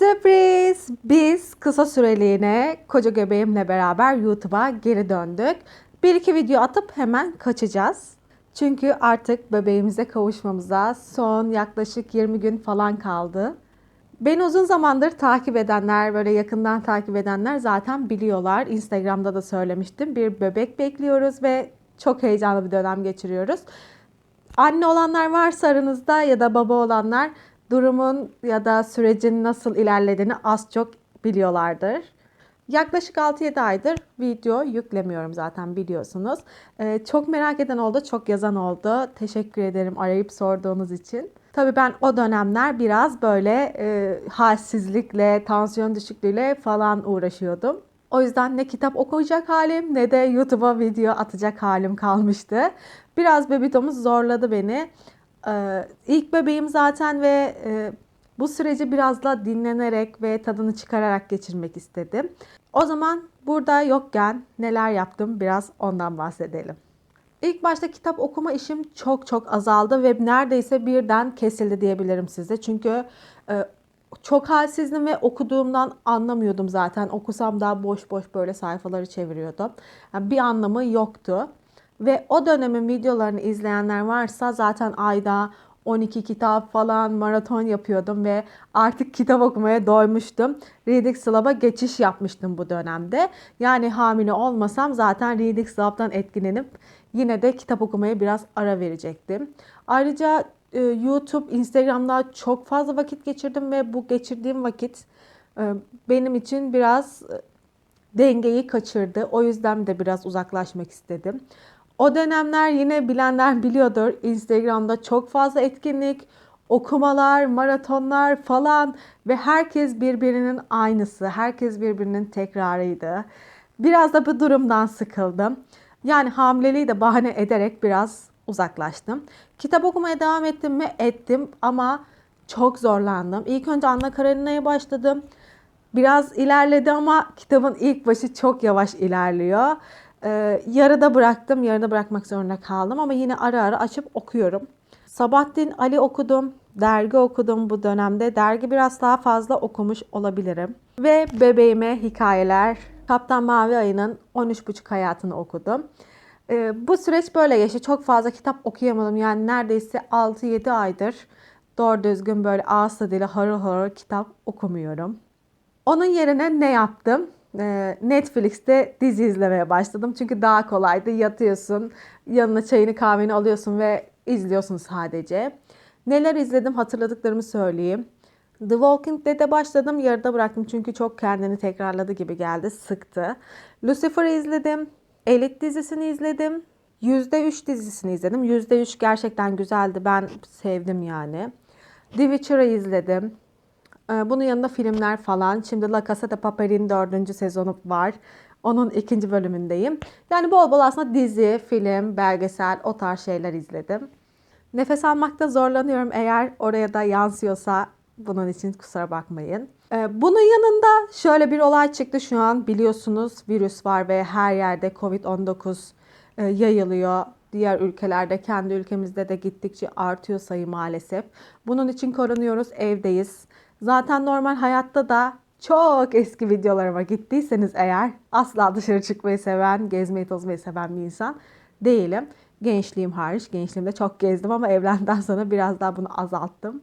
Sürpriz! Biz kısa süreliğine koca göbeğimle beraber YouTube'a geri döndük. Bir iki video atıp hemen kaçacağız. Çünkü artık bebeğimize kavuşmamıza son yaklaşık 20 gün falan kaldı. Beni uzun zamandır takip edenler, böyle yakından takip edenler zaten biliyorlar. Instagram'da da söylemiştim. Bir bebek bekliyoruz ve çok heyecanlı bir dönem geçiriyoruz. Anne olanlar varsa aranızda ya da baba olanlar durumun ya da sürecin nasıl ilerlediğini az çok biliyorlardır. Yaklaşık 6-7 aydır video yüklemiyorum zaten biliyorsunuz. Ee, çok merak eden oldu, çok yazan oldu. Teşekkür ederim arayıp sorduğunuz için. Tabii ben o dönemler biraz böyle e, halsizlikle, tansiyon düşüklüğüyle falan uğraşıyordum. O yüzden ne kitap okuyacak halim ne de YouTube'a video atacak halim kalmıştı. Biraz bebitomuz zorladı beni. Ee, ilk bebeğim zaten ve e, bu süreci biraz da dinlenerek ve tadını çıkararak geçirmek istedim. O zaman burada yokken neler yaptım biraz ondan bahsedelim. İlk başta kitap okuma işim çok çok azaldı ve neredeyse birden kesildi diyebilirim size. Çünkü e, çok halsizdim ve okuduğumdan anlamıyordum zaten. Okusam da boş boş böyle sayfaları çeviriyordum. Yani bir anlamı yoktu. Ve o dönemin videolarını izleyenler varsa zaten ayda 12 kitap falan maraton yapıyordum ve artık kitap okumaya doymuştum. Reading Club'a geçiş yapmıştım bu dönemde. Yani hamile olmasam zaten Reading Club'dan etkilenip yine de kitap okumaya biraz ara verecektim. Ayrıca e, YouTube, Instagram'da çok fazla vakit geçirdim ve bu geçirdiğim vakit e, benim için biraz e, dengeyi kaçırdı. O yüzden de biraz uzaklaşmak istedim. O dönemler yine bilenler biliyordur. Instagram'da çok fazla etkinlik, okumalar, maratonlar falan ve herkes birbirinin aynısı. Herkes birbirinin tekrarıydı. Biraz da bu durumdan sıkıldım. Yani hamileliği de bahane ederek biraz uzaklaştım. Kitap okumaya devam ettim mi? Ettim ama çok zorlandım. İlk önce Anna Karenina'ya başladım. Biraz ilerledi ama kitabın ilk başı çok yavaş ilerliyor. Ee, yarıda bıraktım, yarıda bırakmak zorunda kaldım ama yine ara ara açıp okuyorum. Sabahattin Ali okudum, dergi okudum bu dönemde. Dergi biraz daha fazla okumuş olabilirim. Ve bebeğime hikayeler, Kaptan Mavi Ayı'nın 13,5 hayatını okudum. Ee, bu süreç böyle geçti. Çok fazla kitap okuyamadım. Yani neredeyse 6-7 aydır doğru düzgün böyle ağız tadıyla harıl harıl kitap okumuyorum. Onun yerine ne yaptım? Ee, Netflix'te dizi izlemeye başladım. Çünkü daha kolaydı. Yatıyorsun, yanına çayını kahveni alıyorsun ve izliyorsun sadece. Neler izledim hatırladıklarımı söyleyeyim. The Walking Dead'e başladım. Yarıda bıraktım çünkü çok kendini tekrarladı gibi geldi. Sıktı. Lucifer'ı izledim. Elite dizisini izledim. %3 dizisini izledim. %3 gerçekten güzeldi. Ben sevdim yani. The Witcher'ı izledim. Ee, bunun yanında filmler falan. Şimdi La Casa de Papel'in dördüncü sezonu var. Onun ikinci bölümündeyim. Yani bol bol aslında dizi, film, belgesel o tarz şeyler izledim. Nefes almakta zorlanıyorum. Eğer oraya da yansıyorsa bunun için kusura bakmayın. Ee, bunun yanında şöyle bir olay çıktı şu an biliyorsunuz virüs var ve her yerde Covid-19 e, yayılıyor. Diğer ülkelerde kendi ülkemizde de gittikçe artıyor sayı maalesef. Bunun için korunuyoruz evdeyiz. Zaten normal hayatta da çok eski videolarıma gittiyseniz eğer asla dışarı çıkmayı seven, gezmeyi tozmayı seven bir insan değilim. Gençliğim hariç. Gençliğimde çok gezdim ama evlendikten sonra biraz daha bunu azalttım.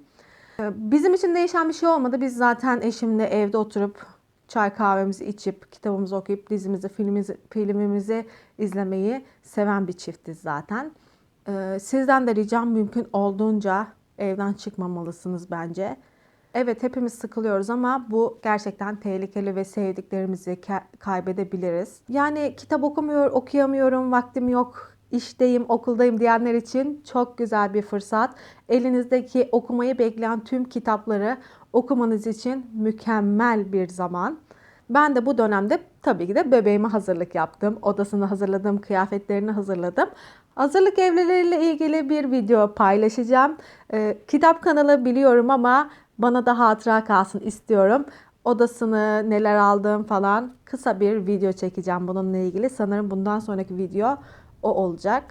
Ee, bizim için değişen bir şey olmadı. Biz zaten eşimle evde oturup çay kahvemizi içip, kitabımızı okuyup, dizimizi, filmimizi, filmimizi izlemeyi seven bir çiftiz zaten. Ee, sizden de ricam mümkün olduğunca evden çıkmamalısınız bence. Evet hepimiz sıkılıyoruz ama bu gerçekten tehlikeli ve sevdiklerimizi kaybedebiliriz. Yani kitap okumuyor, okuyamıyorum, vaktim yok, işteyim, okuldayım diyenler için çok güzel bir fırsat. Elinizdeki okumayı bekleyen tüm kitapları okumanız için mükemmel bir zaman. Ben de bu dönemde tabii ki de bebeğime hazırlık yaptım. Odasını hazırladım, kıyafetlerini hazırladım. Hazırlık evleriyle ilgili bir video paylaşacağım. Ee, kitap kanalı biliyorum ama bana da hatıra kalsın istiyorum. Odasını, neler aldım falan kısa bir video çekeceğim bununla ilgili. Sanırım bundan sonraki video o olacak.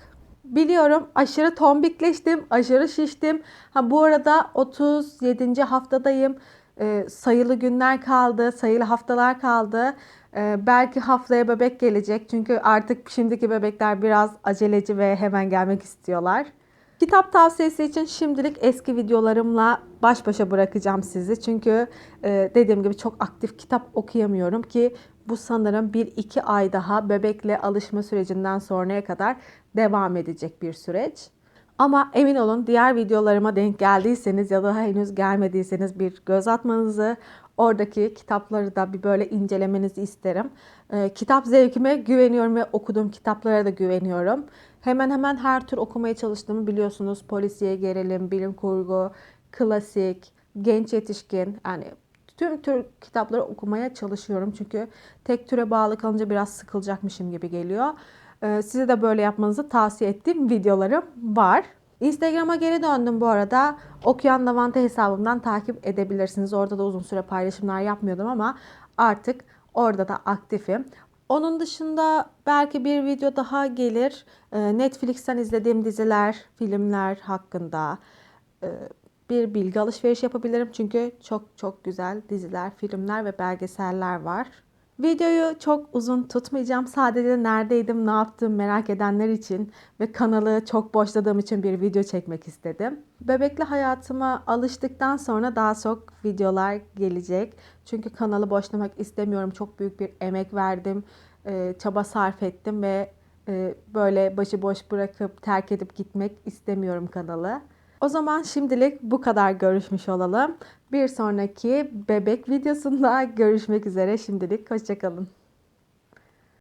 Biliyorum aşırı tombikleştim, aşırı şiştim. Ha bu arada 37. haftadayım. e, sayılı günler kaldı, sayılı haftalar kaldı. E, belki haftaya bebek gelecek çünkü artık şimdiki bebekler biraz aceleci ve hemen gelmek istiyorlar. Kitap tavsiyesi için şimdilik eski videolarımla baş başa bırakacağım sizi. Çünkü e, dediğim gibi çok aktif kitap okuyamıyorum ki bu sanırım 1-2 ay daha bebekle alışma sürecinden sonraya kadar devam edecek bir süreç. Ama emin olun diğer videolarıma denk geldiyseniz ya da henüz gelmediyseniz bir göz atmanızı, oradaki kitapları da bir böyle incelemenizi isterim. Ee, kitap zevkime güveniyorum ve okuduğum kitaplara da güveniyorum. Hemen hemen her tür okumaya çalıştığımı biliyorsunuz. Polisiye, gerilim, bilim kurgu, klasik, genç yetişkin yani tüm tür kitapları okumaya çalışıyorum. Çünkü tek türe bağlı kalınca biraz sıkılacakmışım gibi geliyor. Ee, size de böyle yapmanızı tavsiye ettiğim videolarım var. Instagram'a geri döndüm bu arada. Okuyan Davante hesabımdan takip edebilirsiniz. Orada da uzun süre paylaşımlar yapmıyordum ama artık orada da aktifim. Onun dışında belki bir video daha gelir. Ee, Netflix'ten izlediğim diziler, filmler hakkında e, bir bilgi alışveriş yapabilirim. Çünkü çok çok güzel diziler, filmler ve belgeseller var. Videoyu çok uzun tutmayacağım. Sadece neredeydim, ne yaptım merak edenler için ve kanalı çok boşladığım için bir video çekmek istedim. Bebekli hayatıma alıştıktan sonra daha çok videolar gelecek. Çünkü kanalı boşlamak istemiyorum. Çok büyük bir emek verdim, e, çaba sarf ettim ve e, böyle başıboş bırakıp terk edip gitmek istemiyorum kanalı. O zaman şimdilik bu kadar görüşmüş olalım. Bir sonraki bebek videosunda görüşmek üzere. Şimdilik hoşçakalın.